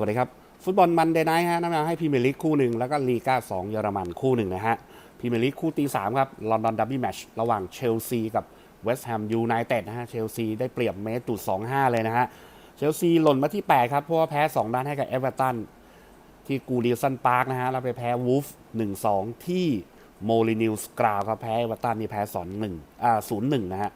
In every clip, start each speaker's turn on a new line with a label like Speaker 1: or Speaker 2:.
Speaker 1: วัสดีครับ ฟุตบอลมันเดย์ไนฮะนำมาให้พรีเมียร์ลีกคู่หนึ่งแล้วก็ลีกา2เยอรมันคู่หนึ่งนะฮะพรีเมียร์ลีกคู่ตีสามครับลอนดอนดับบี้แมชระหว่างเชลซีกับเวสต์แฮมยูไนเต็ดนะฮะเชลซีได้เปรียบเมตรจุดสองห้าเลยนะฮะเชลซีหล่นมาที่ 8 ครับ เพราะว่าแพ้2ด้านให้กับเอเวอร์ตันที่กูดิสันพาร์คนะฮะแล้วไปแพ้วูฟหนึ่งสองที่โมลินิวสกราวครับแพ้เอเวอร์ตันนี่แพ้สอนหนึ่งอ่าศูนย์หนึ่งนะฮะ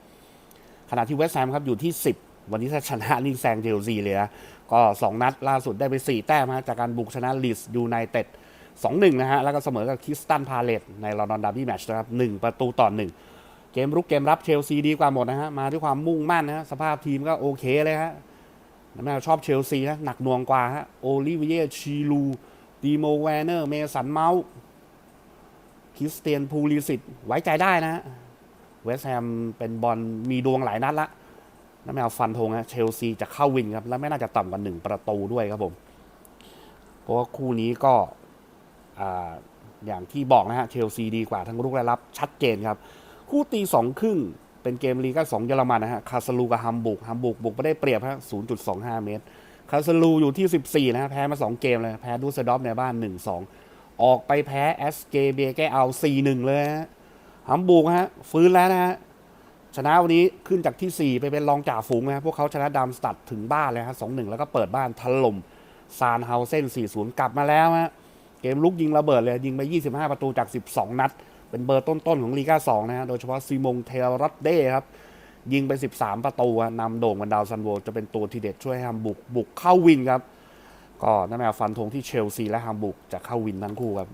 Speaker 1: ขณะที่เวสต์แฮมครับอยู่ที่ 10 วันนี้ถ้าชนะนี่แซงเชลซีเลยนะ ก็ 2 นัดล่าสุดได้ไป 4 แต้มฮะจากการบุกชนะลีส์ยูไนเต็ด2-1นะฮะ แล้วก็เสมอกับคิสตันพาเลตในลอนดอนดาร์บี้แมตช์นะครับ1ประตูต่อ1เกมรุกเกมรับเชลซีดีกว่าหมดนะฮะ มาด้วยความมุ่งมั่นนะฮะ สภาพทีมก็โอเคเลยฮะน้ำแมวชอบเชลซีนะหนักหน่วงกว่าฮะโอลิเวียชีลูดีโมแวนเนอร์เมสันเมาส์คริสเตียนพูลิสิตไว้ใจได้นะฮะเวสแฮมเป็นบอลมีดวงหลายนัดละ น้ำแมวฟันธงฮะเชลซีจะเข้าวินครับ และไม่น่าจะต่ำกว่าหนึ่งประตูด้วยครับผม เพราะว่าคู่นี้ก็ออย่างที่บอกนะฮะเชลซีดีกว่าทั้งรุกและรับชัดเจนครับ คู่ตีสองครึ่งเป็นเกมลีกาสองเยอรมันนะฮะคาสลูกับฮัมบุกฮัมบุกบุกไม่ได้เปรียบฮะ0.25เมตรคาสลูอยู่ที่14นะฮะแพ้มา2เกมเลยแพ้ดูสเซดอฟในบ้าน1-2องออกไปแพ้เอสเกเบแกเอา4-1เลยฮะฮัมบูร์กฮะฟื้นแล้วนะฮะ ชนะวันนี้ขึ้นจากที่ 4 ไปเป็นรองจ่าฝูงนะพวกเขาชนะดามสตัดถึงบ้านเลยฮะ2-1แล้วก็เปิดบ้านถล่มซานเฮาเซน4-0 กลับมาแล้วฮะเกมลุกยิงระเบิดเลยยิงไป 25 ประตูจาก 12 นัด เป็นเบอร์ต้นๆของลีกา2นะฮะโดยเฉพาะซีมงเทลรัตเด้ครับยิงไป 13 ประตูนำโด่งบรรดาวซันโวจะเป็นตัวทีเด็ดช่วยให้ฮัมบุกบุกเข้าวินครับก็นั่นแปลว่าฟันธงที่เชลซีและฮัมบุกจะเข้าวินทั้งคู่ครับ